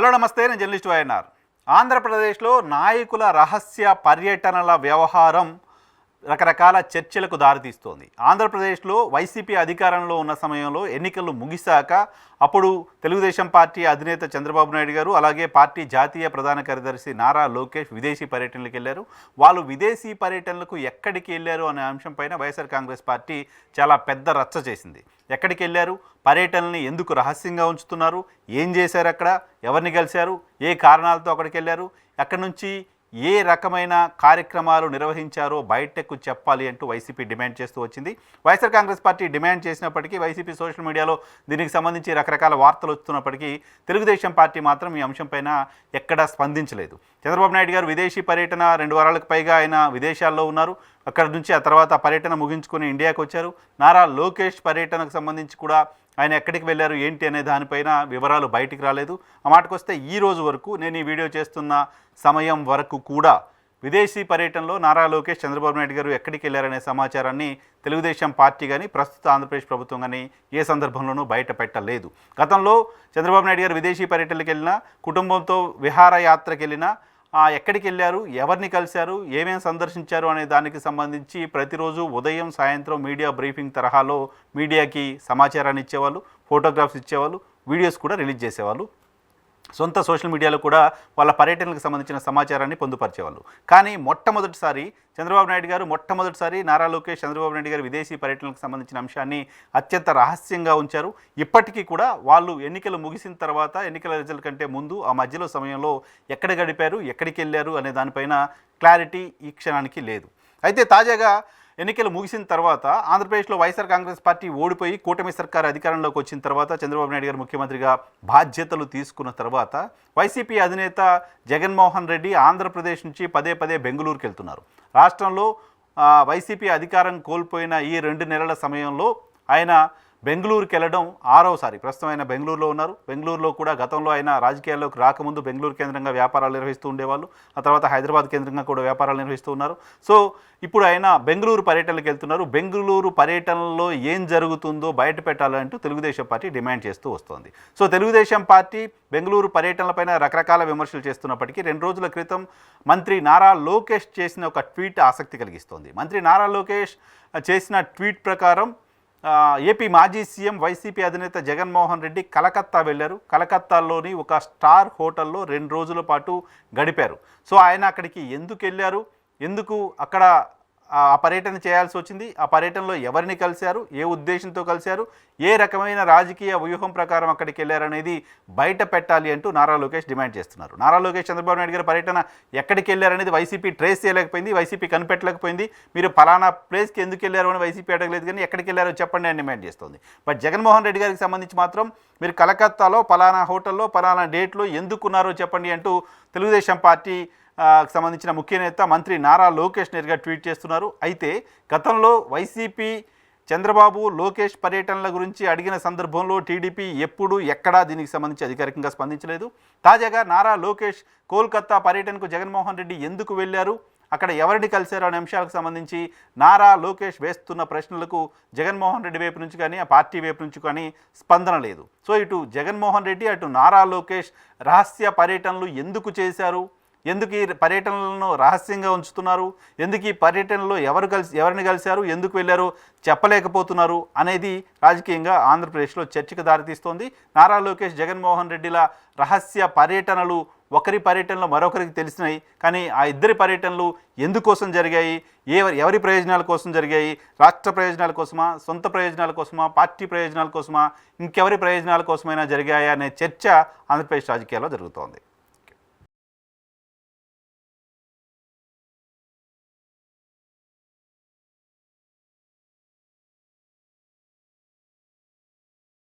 Hello నమస్తే నేను journalist YNR ఆంధ్రప్రదేశ్లో నాయకుల రహస్య పర్యటనల వ్యవహారం రకరకాల చర్చలకు దారితీస్తోంది. ఆంధ్రప్రదేశ్లో వైసీపీ అధికారంలో ఉన్న సమయంలో ఎన్నికలు ముగిశాక అప్పుడు తెలుగుదేశం పార్టీ అధినేత చంద్రబాబు నాయుడు గారు అలాగే పార్టీ జాతీయ ప్రధాన కార్యదర్శి నారా లోకేష్ విదేశీ పర్యటనలకు వెళ్ళారు. వాళ్ళు విదేశీ పర్యటనలకు ఎక్కడికి వెళ్ళారు అనే అంశంపైన వైఎస్ఆర్ కాంగ్రెస్ పార్టీ చాలా పెద్ద రచ్చ చేసింది. ఎక్కడికి వెళ్ళారు? పర్యటనల్ని ఎందుకు రహస్యంగా ఉంచుతున్నారు? ఏం చేశారు అక్కడ? ఎవరిని కలిశారు? ఏ కారణాలతో అక్కడికి వెళ్ళారు? అక్కడి నుంచి ఏ రకమైన కార్యక్రమాలు నిర్వహించారో బయటకు చెప్పాలి అంటూ వైసీపీ డిమాండ్ చేస్తూ వచ్చింది. వైఎస్ఆర్ కాంగ్రెస్ పార్టీ డిమాండ్ చేసినప్పటికీ వైసీపీ సోషల్ మీడియాలో దీనికి సంబంధించి రకరకాల వార్తలు వస్తున్నప్పటికీ తెలుగుదేశం పార్టీ మాత్రం ఈ అంశంపైన ఎక్కడా స్పందించలేదు. చంద్రబాబు నాయుడు గారు విదేశీ పర్యటన రెండు వారాలకు పైగా ఆయన విదేశాల్లో ఉన్నారు. అక్కడ నుంచి ఆ తర్వాత పర్యటన ముగించుకుని ఇండియాకు వచ్చారు. నారా లోకేష్ పర్యటనకు సంబంధించి కూడా ఆయన ఎక్కడికి వెళ్ళారు ఏంటి అనే దానిపైన వివరాలు బయటికి రాలేదు. ఆ మాటకొస్తే ఈ రోజు వరకు నేను ఈ వీడియో చేస్తున్న సమయం వరకు కూడా విదేశీ పర్యటనలో నారా లోకేష్ చంద్రబాబు నాయుడు గారు ఎక్కడికి వెళ్ళారనే సమాచారాన్ని తెలుగుదేశం పార్టీ కానీ ప్రస్తుత ఆంధ్రప్రదేశ్ ప్రభుత్వం కానీ ఏ సందర్భంలోనూ బయట పెట్టలేదు. గతంలో చంద్రబాబు నాయుడు గారు విదేశీ పర్యటనలకు వెళ్ళినా కుటుంబంతో విహారయాత్రకు వెళ్ళినా ఎక్కడికి వెళ్ళారు ఎవరిని కలిశారు ఏమేమి సందర్శించారు అనే దానికి సంబంధించి ప్రతిరోజు ఉదయం సాయంత్రం మీడియా బ్రీఫింగ్ తరహాలో మీడియాకి సమాచారాన్ని ఇచ్చేవాళ్ళు ఫోటోగ్రాఫ్స్ ఇచ్చేవాళ్ళు వీడియోస్ కూడా రిలీజ్ చేసేవాళ్ళు. సొంత సోషల్ మీడియాలో కూడా వాళ్ళ పర్యటనలకు సంబంధించిన సమాచారాన్ని పొందుపరిచేవాళ్ళు. కానీ మొట్టమొదటిసారి చంద్రబాబు నాయుడు గారు మొట్టమొదటిసారి నారా లోకేష్ చంద్రబాబు నాయుడు గారు విదేశీ పర్యటనలకు సంబంధించిన అంశాన్ని అత్యంత రహస్యంగా ఉంచారు. ఇప్పటికీ కూడా వాళ్ళు ఎన్నికలు ముగిసిన తర్వాత ఎన్నికల రిజల్ట్ కంటే ముందు ఆ మధ్యలో సమయంలో ఎక్కడ గడిపారు ఎక్కడికి వెళ్ళారు అనే దానిపైన క్లారిటీ ఈ క్షణానికి లేదు. అయితే తాజాగా ఎన్నికలు ముగిసిన తర్వాత ఆంధ్రప్రదేశ్లో వైఎస్ఆర్ కాంగ్రెస్ పార్టీ ఓడిపోయి కూటమి సర్కార్ అధికారంలోకి వచ్చిన తర్వాత చంద్రబాబు నాయుడు గారు ముఖ్యమంత్రిగా బాధ్యతలు తీసుకున్న తర్వాత వైసీపీ అధినేత జగన్మోహన్ రెడ్డి ఆంధ్రప్రదేశ్ నుంచి పదే పదే బెంగళూరుకి వెళ్తున్నారు. రాష్ట్రంలో వైసీపీ అధికారం కోల్పోయిన ఈ రెండు నెలల సమయంలో ఆయన బెంగళూరుకి వెళ్ళడం ఆరోసారి ప్రస్తుతం ఆయన బెంగళూరులో ఉన్నారు. బెంగళూరులో కూడా గతంలో ఆయన రాజకీయాల్లోకి రాకముందు బెంగళూరు కేంద్రంగా వ్యాపారాలు నిర్వహిస్తూ ఉండేవాళ్ళు. ఆ తర్వాత హైదరాబాద్ కేంద్రంగా కూడా వ్యాపారాలు నిర్వహిస్తూ ఉన్నారు. సో ఇప్పుడు ఆయన బెంగళూరు పర్యటనకి వెళ్తున్నారు. బెంగళూరు పర్యటనలో ఏం జరుగుతుందో బయట పెట్టాలంటూ తెలుగుదేశం పార్టీ డిమాండ్ చేస్తూ వస్తోంది. సో తెలుగుదేశం పార్టీ బెంగళూరు పర్యటనలపైన రకరకాల విమర్శలు చేస్తున్నప్పటికీ రెండు రోజుల క్రితం మంత్రి నారా లోకేష్ చేసిన ఒక ట్వీట్ ఆసక్తి కలిగిస్తోంది. మంత్రి నారా లోకేష్ చేసిన ట్వీట్ ప్రకారం ఏపీ మాజీ సీఎం వైసీపీ అధినేత జగన్మోహన్ రెడ్డి కలకత్తా వెళ్ళారు. కలకత్తాలోని ఒక స్టార్ హోటల్లో రెండు రోజుల పాటు గడిపారు. సో ఆయన అక్కడికి ఎందుకు వెళ్ళారు? ఎందుకు అక్కడ ఆ పర్యటన చేయాల్సి వచ్చింది. ఆ పర్యటనలో ఎవరిని కలిశారు? ఏ ఉద్దేశంతో కలిశారు? ఏ రకమైన రాజకీయ వ్యూహం ప్రకారం అక్కడికి వెళ్ళారనేది బయట పెట్టాలి అంటూ నారా లోకేష్ డిమాండ్ చేస్తున్నారు. నారా లోకేష్ చంద్రబాబు నాయుడు గారి పర్యటన ఎక్కడికి వెళ్ళారనేది వైసీపీ ట్రేస్ చేయలేకపోయింది వైసీపీ కనిపెట్టలేకపోయింది. మీరు ఫలానా ప్లేస్కి ఎందుకు వెళ్ళారు అని వైసీపీ అడగలేదు కానీ ఎక్కడికి వెళ్ళారో చెప్పండి అని డిమాండ్ చేస్తుంది. బట్ జగన్మోహన్ రెడ్డి గారికి సంబంధించి మాత్రం మీరు కలకత్తాలో ఫలానా హోటల్లో ఫలానా డేట్లో ఎందుకున్నారో చెప్పండి అంటూ తెలుగుదేశం పార్టీ సంబంధించిన ముఖ్య నేత మంత్రి నారా లోకేష్ నేరుగా ట్వీట్ చేస్తున్నారు. అయితే గతంలో వైసీపీ చంద్రబాబు లోకేష్ పర్యటనల గురించి అడిగిన సందర్భంలో టీడీపీ ఎప్పుడు ఎక్కడా దీనికి సంబంధించి అధికారికంగా స్పందించలేదు. తాజాగా నారా లోకేష్ కోల్కతా పర్యటనకు జగన్మోహన్ రెడ్డి ఎందుకు వెళ్ళారు? అక్కడ ఎవరిని కలిశారు అనే అంశాలకు సంబంధించి నారా లోకేష్ వేస్తున్న ప్రశ్నలకు జగన్మోహన్ రెడ్డి వైపు నుంచి కానీ ఆ పార్టీ వైపు నుంచి కానీ స్పందన లేదు. సో ఇటు జగన్మోహన్ రెడ్డి అటు నారా లోకేష్ రహస్య పర్యటనలు ఎందుకు చేశారు? ఎందుకు ఈ పర్యటనలను రహస్యంగా ఉంచుతున్నారు? ఎందుకు ఈ పర్యటనలో ఎవరు కలిసి ఎవరిని కలిశారు? ఎందుకు వెళ్ళారు చెప్పలేకపోతున్నారు అనేది రాజకీయంగా ఆంధ్రప్రదేశ్లో చర్చకు దారితీస్తోంది. నారా లోకేష్ జగన్మోహన్ రెడ్డిల రహస్య పర్యటనలు ఒకరి పర్యటనలో మరొకరికి తెలిసినాయి. కానీ ఆ ఇద్దరి పర్యటనలు ఎందుకోసం జరిగాయి? ఏ ఎవరి ప్రయోజనాల కోసం జరిగాయి? రాష్ట్ర ప్రయోజనాల కోసమా? సొంత ప్రయోజనాల కోసమా? పార్టీ ప్రయోజనాల కోసమా? ఇంకెవరి ప్రయోజనాల కోసమైనా జరిగాయా అనే చర్చ ఆంధ్రప్రదేశ్ రాజకీయాల్లో జరుగుతోంది.